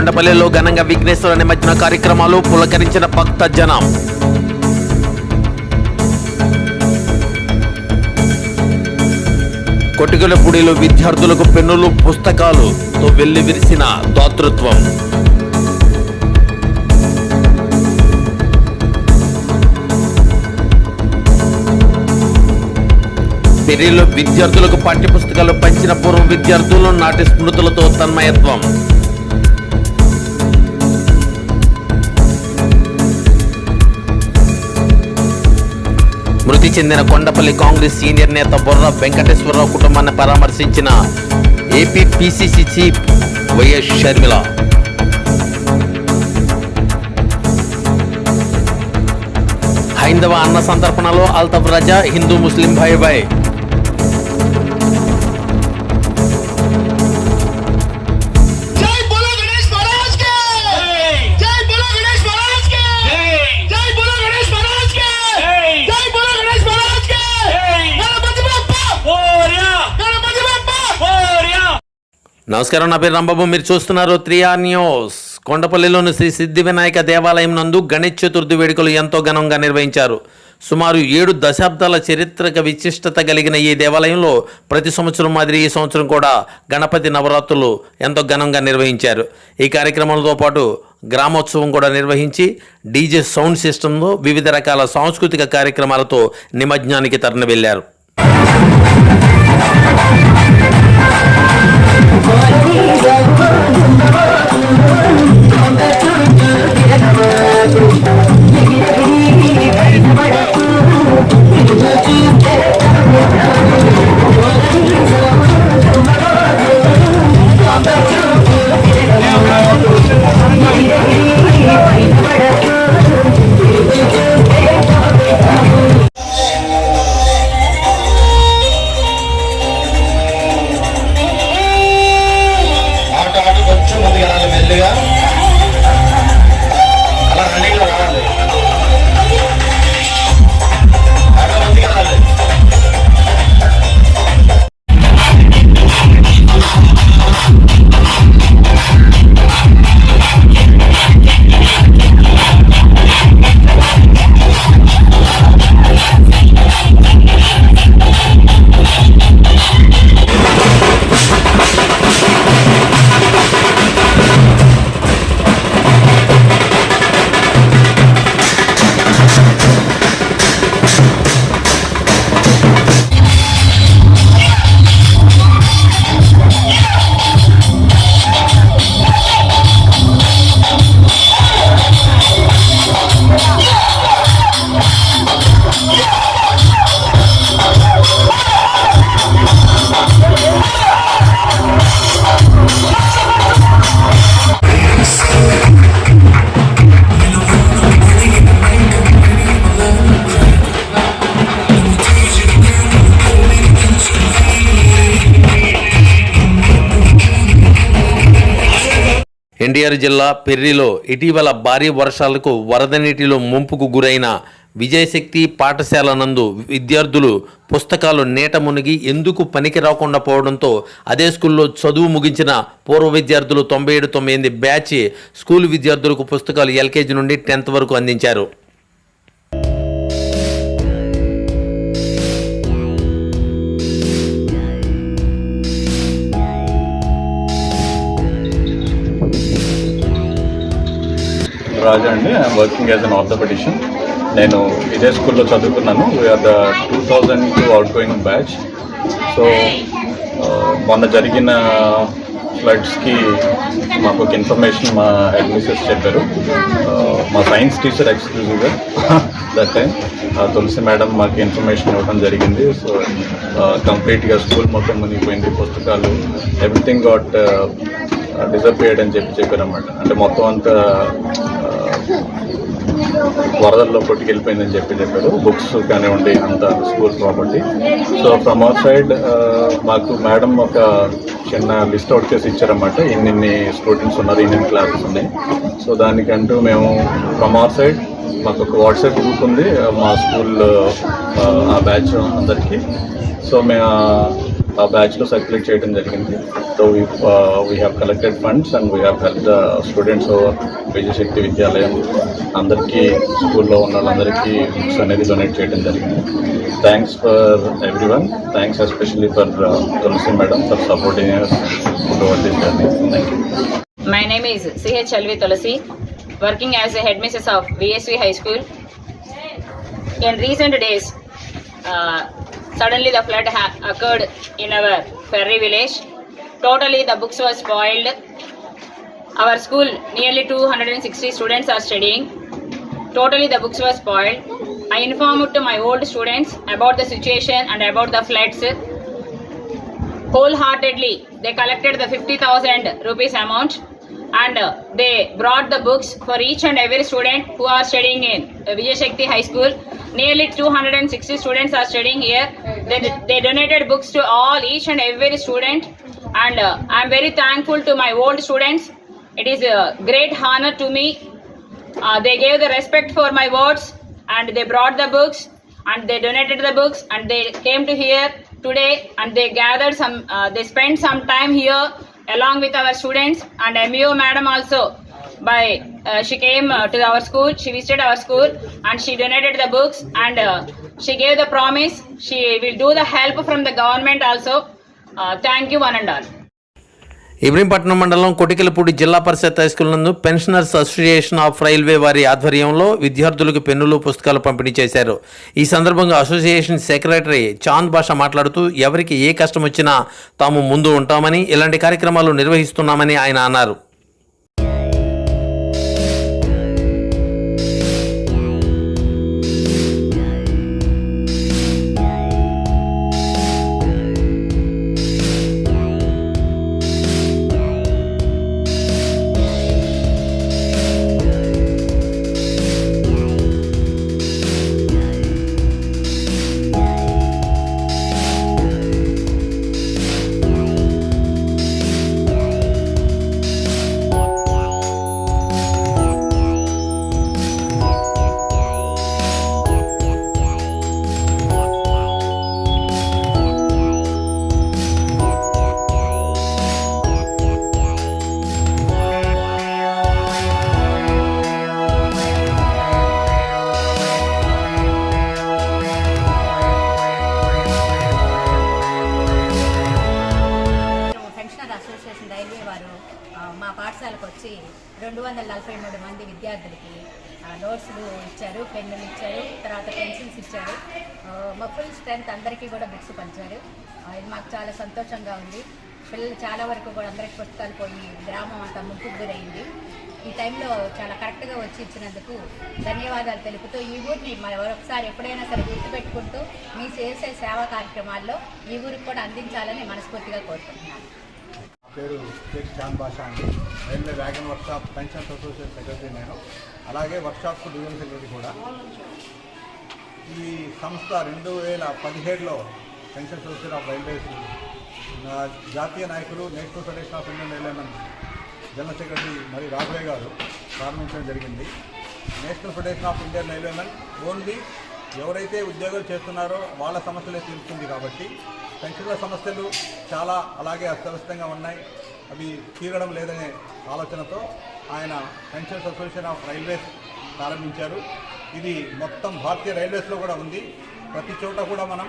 కొండపల్లిలో ఘనంగా విఘ్నేశ్వర నిమజ్జన కార్యక్రమాలు పులకరించిన భక్త జనం. కొట్టుగలపూడిలో విద్యార్థులకు పెన్నులు పుస్తకాలు తో వెళ్ళి విరిసిన దాతృత్వం. పెరిలో విద్యార్థులకు పాఠ్యపుస్తకాలు పంచిన పూర్వ విద్యార్థులు నాటి స్మృతులతో తన్మయత్వం. చెందిన కొండపల్లి కాంగ్రెస్ సీనియర్ నేత బొర్ర వెంకటేశ్వరరావు కుటుంబాన్ని పరామర్శించిన AP PCC chief YS Sharmila. హైందవ అన్న సంతర్పణలో అల్తఫ్ రజా హిందూ ముస్లిం భాయ్ భాయ్ నమస్కారం నా పేరు రంబాబు. మీరు చూస్తున్నారు త్రియా న్యూస్. కొండపల్లిలోని శ్రీ సిద్ధి వినాయక దేవాలయం నందు గణేష్ చతుర్థి వేడుకలు ఎంతో ఘనంగా నిర్వహించారు. సుమారు ఏడు దశాబ్దాల చరిత్రక విశిష్టత కలిగిన ఈ దేవాలయంలో ప్రతి సంవత్సరం మాదిరి ఈ సంవత్సరం కూడా గణపతి నవరాత్రులు ఎంతో ఘనంగా నిర్వహించారు. ఈ కార్యక్రమంతో పాటు గ్రామోత్సవం కూడా నిర్వహించి డీజే సౌండ్ సిస్టంలో వివిధ రకాల సాంస్కృతిక కార్యక్రమాలతో నిమజ్ఞానికి తరలి వెళ్ళారు Thank you. అలా ఎన్టీఆర్ జిల్లా పెర్రిలో ఇటీవల భారీ వర్షాలకు వరద నీటిలో ముంపుకు గురైన విజయశక్తి పాఠశాల నందు విద్యార్థులు పుస్తకాలు నీట మునిగి ఎందుకు పనికి రాకుండా పోవడంతో అదే స్కూల్లో చదువు ముగించిన పూర్వ విద్యార్థులు తొంభై ఏడు తొంభై ఎనిమిది బ్యాచ్ స్కూల్ విద్యార్థులకు పుస్తకాలు ఎల్కేజీ నుండి టెన్త్ వరకు అందించారు. అండి I'm working as an orthopaedician నేను ఇదే స్కూల్లో చదువుకున్నాను. We're the two thousand two out going batch so మొన్న జరిగిన ఫ్లడ్స్కి మాకు ఒక ఇన్ఫర్మేషన్ మా అడ్మినిస్టర్స్ చెప్పారు. Uh, మా సైన్స్ టీచర్ ఎక్స్క్లూజివ్గా దట్ టైం తులసి మేడం మాకు ఇన్ఫర్మేషన్ ఇవ్వడం జరిగింది. సో కంప్లీట్గా స్కూల్ మొత్తం మునిగిపోయింది. పుస్తకాలు ఎవ్రీథింగ్ గాట్ డిసపియర్డ్ అని చెప్పి చెప్పారన్నమాట. అంటే మొత్తం అంతా వరదల్లో కొట్టుకెళ్ళిపోయిందని చెప్పి చెప్పారు బుక్స్ కానివ్వండి అంత school property so from our side మాకు మేడం ఒక చిన్న లిస్ట్ అవుట్ చేసి ఇచ్చారన్నమాట. ఇన్నిన్ని స్టూడెంట్స్ ఉన్నారు ఇన్ని క్లాసెస్ ఉన్నాయి. సో దానికంటూ మేము ఫ్రమ్ అవర్ సైడ్ మాకు ఒక వాట్సాప్ గ్రూప్ ఉంది. మా స్కూల్ uh, ఆ బ్యాచ్ అందరికీ. సో మేము ఆ బ్యాచ్లో సర్క్యులేట్ చేయడం జరిగింది. So we we have collected funds and we have help the students Vijayashakti Vidyalayam అందరికీ స్కూల్లో ఉన్న వాళ్ళందరికీ బుక్స్ అనేది డొనేట్ చేయడం జరిగింది. Thanks for everyone thanks especially for Tulasi madam for supporting toward this journey thank you My name is C.H. Chalvi Tulasi, working as a headmistress of VSV High School. In recent days, uh, suddenly the flood occurred in our ferry village. Totally the books were spoiled. Our school, nearly 260 students are studying. Totally the books were spoiled. I informed to my old students about the situation and about the floods wholeheartedly they collected the 50000 rupees amount and uh, they brought the books for each and every student who are studying in uh, Vijay Shakti High School. Nearly 260 students are studying here. They, they donated books to all, each and every student. And uh, I'm very thankful to my old students. It is a great honor to me. Uh, they gave the respect for my words and they brought the books and they donated the books and they came to here today and they gathered some uh, they spent some time here along with our students and MEO madam also by uh, she came uh, to our school. She visited our school and she donated the books and uh, she gave the promise. She will do the help from the government also. Uh, thank you one and all Ibrahimpatnam mandal Kotikalapudi Zilla Parishad high school నందు pensioners association of railway వారి ఆధ్వర్యంలో విద్యార్థులకు పెన్నులు పుస్తకాలు పంపిణీ చేశారు. ఈ సందర్భంగా అసోసియేషన్ సెక్రటరీ చాంద్ భాష మాట్లాడుతూ ఎవరికి ఏ కష్టం వచ్చినా తాము ముందు ఉంటామని ఇలాంటి కార్యక్రమాలు నిర్వహిస్తున్నామని ఆయన అన్నారు. ఇచ్చారు తర్వాత పెన్సిల్స్ ఇచ్చారు. మా ఫుల్ స్ట్రెంత్ అందరికీ కూడా బుక్స్ పంచారు. ఇది మాకు చాలా సంతోషంగా ఉంది. పిల్లలు చాలా వరకు కూడా అందరికి పుస్తకాలు పోయి గ్రామం అంతా ముప్పుకు గురైంది. ఈ టైంలో చాలా కరెక్ట్గా వచ్చి ఇచ్చినందుకు ధన్యవాదాలు తెలుపుతూ ఈ ఊరిని మరొకసారి ఎప్పుడైనా సరే గుర్తుపెట్టుకుంటూ మీ చేసే సేవా కార్యక్రమాల్లో ఈ ఊరికి కూడా అందించాలని మనస్ఫూర్తిగా కోరుకుంటున్నాను. పేరు షేక్ చాంద్ బాషా అండి. Railway wagon workshop pensions association secretary నేను. అలాగే వర్క్షాప్కు డివిజన్ సెక్రటరీ కూడా. ఈ సంస్థ రెండు వేల పదిహేడులో పెన్షన్ అసోసియేషన్ ఆఫ్ రైల్వేస్ జాతీయ నాయకులు national federation of Indian railwaymen general secretary మరి రాఘవే గారు ప్రారంభించడం జరిగింది. National federation of Indian railwaymen only ఎవరైతే ఉద్యోగాలు చేస్తున్నారో వాళ్ళ సమస్యలే తీరుస్తుంది కాబట్టి పెన్షన్ల సమస్యలు చాలా అలాగే అస్తవ్యస్తంగా ఉన్నాయి. అవి తీరడం లేదనే ఆలోచనతో ఆయన పెన్షన్ అసోసియేషన్ ఆఫ్ రైల్వేస్ ప్రారంభించారు. ఇది మొత్తం భారతీయ రైల్వేస్లో కూడా ఉంది. ప్రతి చోట కూడా మనం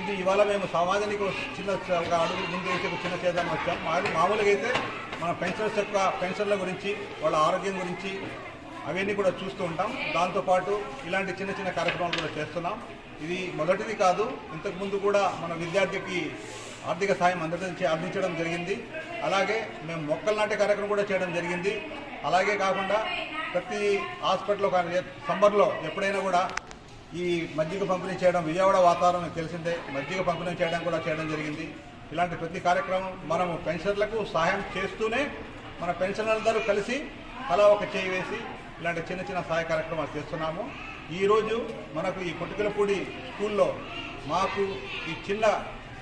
ఇది ఇవాళ మేము సమాజానికి చిన్న ఒక అడుగు ముందు వేసి ఒక చిన్న చేద్దాం వచ్చాం. మామూలుగా అయితే మన పెన్షనర్స్ యొక్క పెన్షన్ల గురించి వాళ్ళ ఆరోగ్యం గురించి అవన్నీ కూడా చూస్తూ ఉంటాం. దాంతోపాటు ఇలాంటి చిన్న చిన్న కార్యక్రమాలు కూడా చేస్తున్నాం. ఇది మొదటిది కాదు. ఇంతకుముందు కూడా మన విద్యార్థికి ఆర్థిక సాయం అందరించి అందించడం జరిగింది. అలాగే మేము మొక్కలు నాటే కార్యక్రమం కూడా చేయడం జరిగింది. అలాగే కాకుండా ప్రతి హాస్పిటల్లో కానీ సమ్మర్లో ఎప్పుడైనా కూడా ఈ మజ్జిగ పంపిణీ చేయడం విజయవాడ వాతావరణం తెలిసిందే. మజ్జిగ పంపిణీ చేయడం కూడా చేయడం జరిగింది. ఇలాంటి ప్రతి కార్యక్రమం మనము పెన్షన్లకు సహాయం చేస్తూనే మన పెన్షనర్లందరూ కలిసి అలా ఒక చేయి వేసి ఇలాంటి చిన్న చిన్న సహాయ కార్యక్రమాలు చేస్తున్నాము. ఈరోజు మనకు ఈ కొట్టుకలపూడి స్కూల్లో మాకు ఈ చిన్న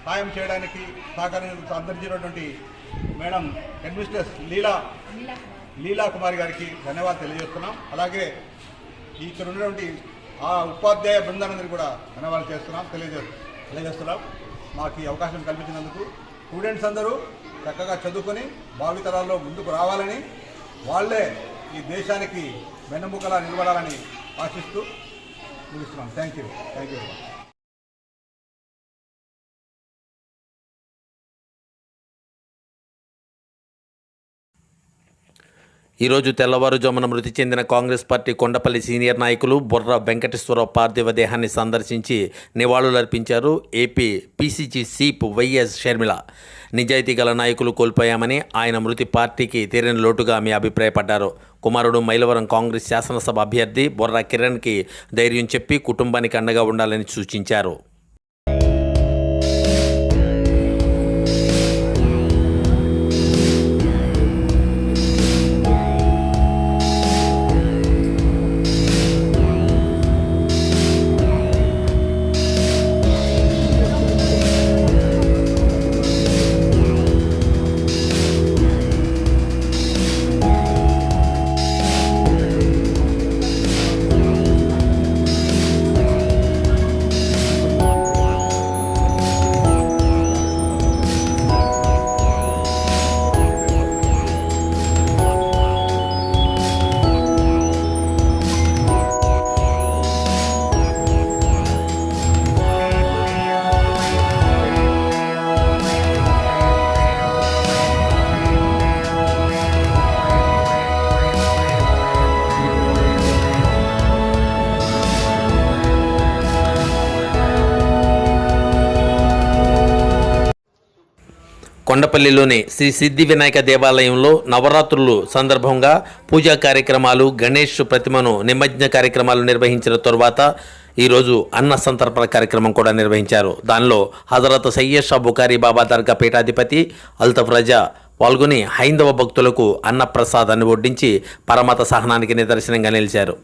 సాయం చేయడానికి సహకారం అందించినటువంటి మేడం అడ్మినిస్ట్రేస్ లీలా లీలా కుమారి గారికి ధన్యవాదాలు తెలియజేస్తున్నాం. అలాగే ఇక్కడ ఉన్నటువంటి ఆ ఉపాధ్యాయ బృందానందరికీ కూడా ధన్యవాదాలు చేస్తున్నాం తెలియజే తెలియజేస్తున్నాం. మాకు ఈ అవకాశం కల్పించినందుకు స్టూడెంట్స్ అందరూ చక్కగా చదువుకొని భావితరాల్లో ముందుకు రావాలని వాళ్ళే ఈ దేశానికి వెన్నెముకలా నిలబడాలని ఆశిస్తూ ముగిస్తున్నాం. థ్యాంక్ యూ థ్యాంక్ యూ ఈరోజు తెల్లవారుజామున మృతి చెందిన కాంగ్రెస్ పార్టీ కొండపల్లి సీనియర్ నాయకులు బొర్ర వెంకటేశ్వరరావు పార్థివ దేహాన్ని సందర్శించి నివాళులర్పించారు AP PCC chief YS Sharmila. నిజాయితీ గల నాయకులు కోల్పోయామని ఆయన మృతి పార్టీకి తీరని లోటుగా ఆమె అభిప్రాయపడ్డారు. కుమారుడు మైలవరం కాంగ్రెస్ శాసనసభ అభ్యర్థి బొర్ర కిరణ్కి ధైర్యం చెప్పి కుటుంబానికి అండగా ఉండాలని సూచించారు. కొండపల్లిలోని శ్రీ సిద్ధి వినాయక దేవాలయంలో నవరాత్రులు సందర్భంగా పూజా కార్యక్రమాలు గణేష్ ప్రతిమను నిమజ్జన కార్యక్రమాలు నిర్వహించిన తరువాత ఈరోజు అన్న సంతర్పణ కార్యక్రమం కూడా నిర్వహించారు. దానిలో హజరత్ సయ్యద్ షా బుకారీ బాబా దర్గా పీఠాధిపతి అల్తఫ్ రజా పాల్గొని హైందవ భక్తులకు అన్నప్రసాదాన్ని వడ్డించి పరమత సహనానికి నిదర్శనంగా నిలిచారు.